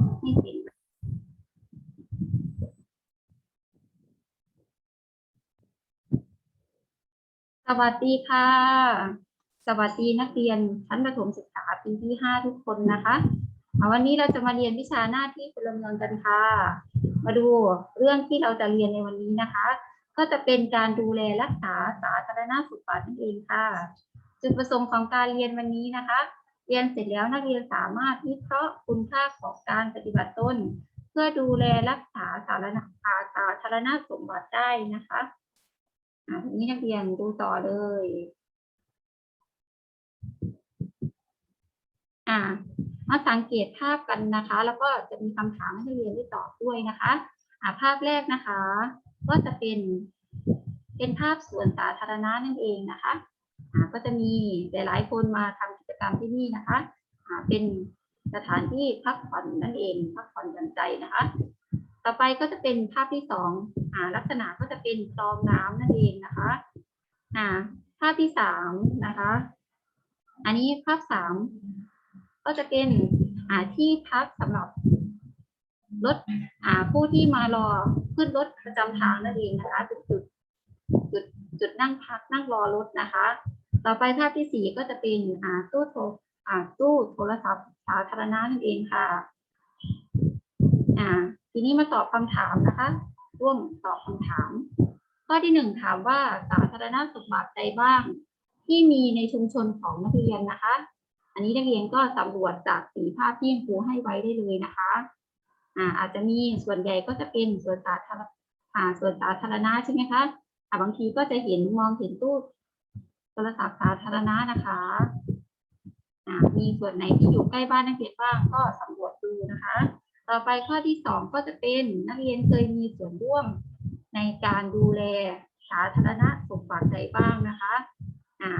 สวัสดีค่ะ สวัสดีนักเรียนชั้นประถมศึกษาปีที่ห้าทุกคนนะคะวันนี้เราจะมาเรียนวิชาหน้าที่พลเมืองกันค่ะ มาดูเรื่องที่เราจะเรียนในวันนี้นะคะ ก็จะเป็นการดูแลรักษาสาธารณสุขป่านั่นเองค่ะ จุดประสงค์ของการเรียนวันนี้นะคะ เรียนเสร็จแล้วนักเรียนสามารถวิเคราะห์คุณค่าของการปฏิบัติตน เพื่อดูแลรักษาสาธารณสาธารณสมบัติได้นะคะอ่านี้นักเรียนดูต่อเลยอ่ามาสังเกตภาพกันนะคะ แล้วก็จะมีคำถามให้นักเรียนได้ตอบด้วยนะคะอ่าภาพแรกนะคะ ก็จะเป็นเป็นภาพสวนสาธารณะนั่นเองนะคะอ่าก็จะมีหลายๆคนมาทำ กรรมที่นี่นะคะเป็นสถานที่พักผ่อนนั่นเอง พักผ่อนหย่อนใจนะคะ ต่อไปก็จะเป็นภาพที่สองลักษณะก็จะเป็นคลองน้ำนั่นเองนะคะภาพที่สามนะคะ อันนี้ภาพสามก็จะเป็นที่พักสำหรับรถผู้ที่มารอขึ้นรถประจำทางนั่นเองนะคะเป็นจุดจุดจุดนั่งพักนั่งรอรถนะคะ ต่อไปภาพที่สี่ก็จะเป็นอ่าตู้โทรอ่าตู้โทรศัพท์สาธารณะนั่นเองค่ะอ่าทีนี้มาตอบคำถามนะคะ ร่วมตอบคำถาม ข้อที่หนึ่งถามว่าสาธารณสมบัติใดบ้าง ที่มีในชุมชนของนักเรียนนะคะ อันนี้นักเรียนก็สำรวจจากสีภาพที่ครูให้ไว้ได้เลยนะคะอ่าอาจจะมีส่วนใหญ่ก็จะเป็นส่วนสาธารณอ่าส่วนสาธารณะใช่ไหมคะอ่าบางทีก็จะเห็นมองเห็นตู้ โทรศัพท์สาธารณะนะคะอ่ามีส่วนไหนที่อยู่ใกล้บ้านนักเรียนบ้างก็สำรวจดูนะคะ ต่อไปข้อที่สองก็จะเป็นนักเรียนเคยมีส่วนร่วมในการดูแลสาธารณสมบัติใดบ้างนะคะอ่า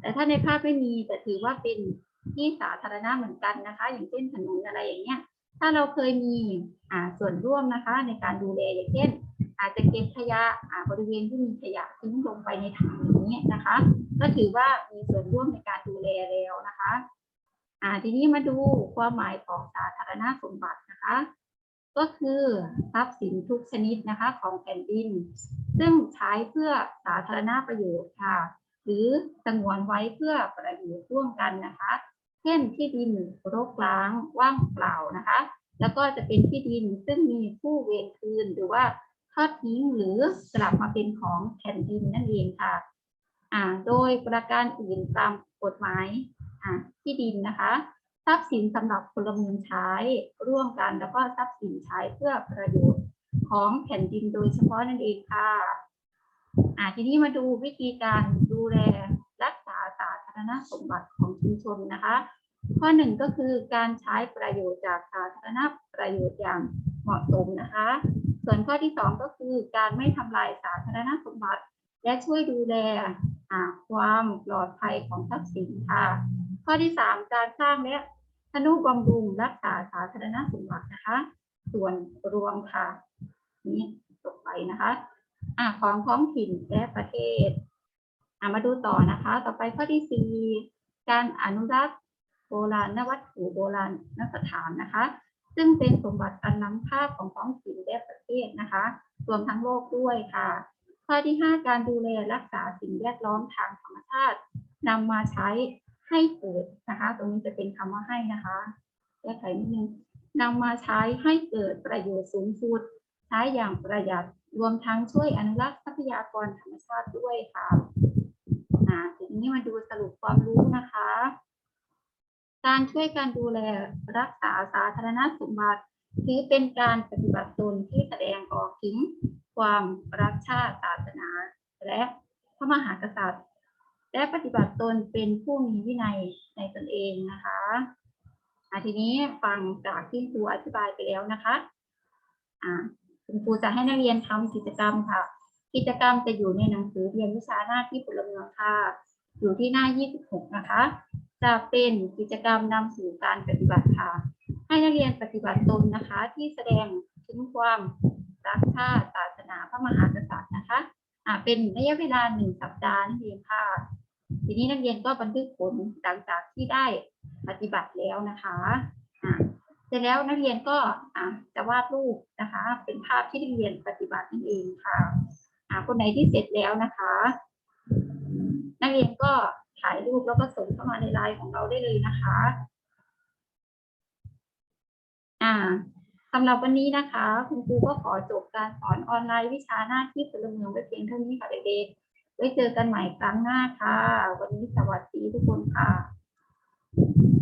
แต่ถ้าในภาพไม่มีแต่ถือว่าเป็นที่สาธารณะเหมือนกันนะคะ อย่างเช่นถนนอะไรอย่างเงี้ย ถ้าเราเคยมีอ่าส่วนร่วมนะคะ ในการดูแลอย่างเช่น อาจจะเก็บขยะบริเวณที่มีขยะทิ้งลงไปในถังอย่างนี้นะคะ ก็ถือว่ามีส่วนร่วมในการดูแลแล้วนะคะทีนี้มาดูความหมายของสาธารณสมบัตินะคะ ก็คือทรัพย์สินทุกชนิดนะคะของแผ่นดิน ซึ่งใช้เพื่อสาธารณประโยชน์ค่ะ หรือสงวนไว้เพื่อประโยชน์ร่วมกันนะคะ เช่นที่ดินรกร้างว่างเปล่านะคะ แล้วก็จะเป็นที่ดินซึ่งมีผู้เวรคืนหรือว่า ทอดทิ้งหรือสลับมาเป็นของแผ่นดินนั่นเองค่ะอ่าโดยประการอื่นตามกฎหมายอ่าที่ดินนะคะ ทรัพย์สินสำหรับพลเมืองใช้ร่วมกันแล้วก็ทรัพย์สินใช้เพื่อประโยชน์ของแผ่นดินโดยเฉพาะนั่นเองค่ะอ่าทีนี้มาดูวิธีการดูแลรักษาสาธารณสมบัติของชุมชนนะคะ ข้อหนึ่งก็คือการใช้ประโยชน์จากสาธารณประโยชน์อย่างเหมาะสมนะคะ ส่วนข้อที่สองก็คือการไม่ทำลายสาธารณสมบัติ และช่วยดูแลความปลอดภัยของทรัพย์สินค่ะ ข้อที่สามการสร้างและทนุบำรุงรักษาสาธารณสมบัตินะคะ ส่วนรวมค่ะ นี้ตกไปนะคะอ่าของท้องถิ่นและประเทศอ่ามาดูต่อนะคะ ต่อไปข้อที่สี่การอนุรักษ์โบราณวัตถุโบราณนสถานนะคะ ซึ่งเป็นสมบัติอันล้ำค่าของท้องถิ่นและประเทศนะคะรวมทั้งโลกด้วยค่ะ ข้อที่ห้าการดูแลรักษาสิ่งแวดล้อมทางธรรมชาตินำมาใช้ให้เกิดนะคะ ตรงนี้จะเป็นคำว่าให้นะคะแก้ไขนิดนึงนำมาใช้ให้เกิดประโยชน์สูงสุดใช้อย่างประหยัดรวมทั้งช่วยอนุรักษ์ทรัพยากรธรรมชาติด้วยค่ะอ่าทีนี้มาดูสรุปความรู้นะคะ การช่วยการดูแลรักษาสาธารณสมบัติถือเป็นการปฏิบัติตนที่แสดงออกถึงความรักชาติศาสนา และพระมหากษัตริย์ และปฏิบัติตนเป็นผู้มีวินัยในตนเองนะคะอ่าทีนี้ฟังจากที่ครูอธิบายไปแล้วนะคะอ่าคุณครูจะให้นักเรียนทำกิจกรรมค่ะ กิจกรรมจะอยู่ในหนังสือเรียนวิชาหน้าที่พลเมืองค่ะ อยู่ที่หน้า 26 นะคะ จะเป็นกิจกรรมนำสู่การปฏิบัติค่ะ ให้นักเรียนปฏิบัติตนนะคะ ที่แสดงถึงความรักชาติศาสนาพระมหากษัตริย์นะคะอ่าเป็นระยะเวลาหนึ่งสัปดาห์นั่นเองค่ะ ทีนี้นักเรียนก็บันทึกผลหลังจากที่ได้ปฏิบัติแล้วนะคะอ่าเสร็จแล้วนักเรียนก็อะจะวาดรูปนะคะ เป็นภาพที่นักเรียนปฏิบัตินั่นเองค่ะอะคนไหนที่เสร็จแล้วนะคะ ถ่ายรูปแล้วก็ส่งเข้ามาในไลน์ของเราได้เลยนะคะ อ่าสำหรับวันนี้นะคะ คุณครูก็ขอจบการสอนออนไลน์วิชาหน้าที่พลเมืองไว้เพียงเท่านี้ค่ะเด็กๆไว้เจอกันใหม่ครั้งหน้าค่ะ วันนี้สวัสดีทุกคนค่ะ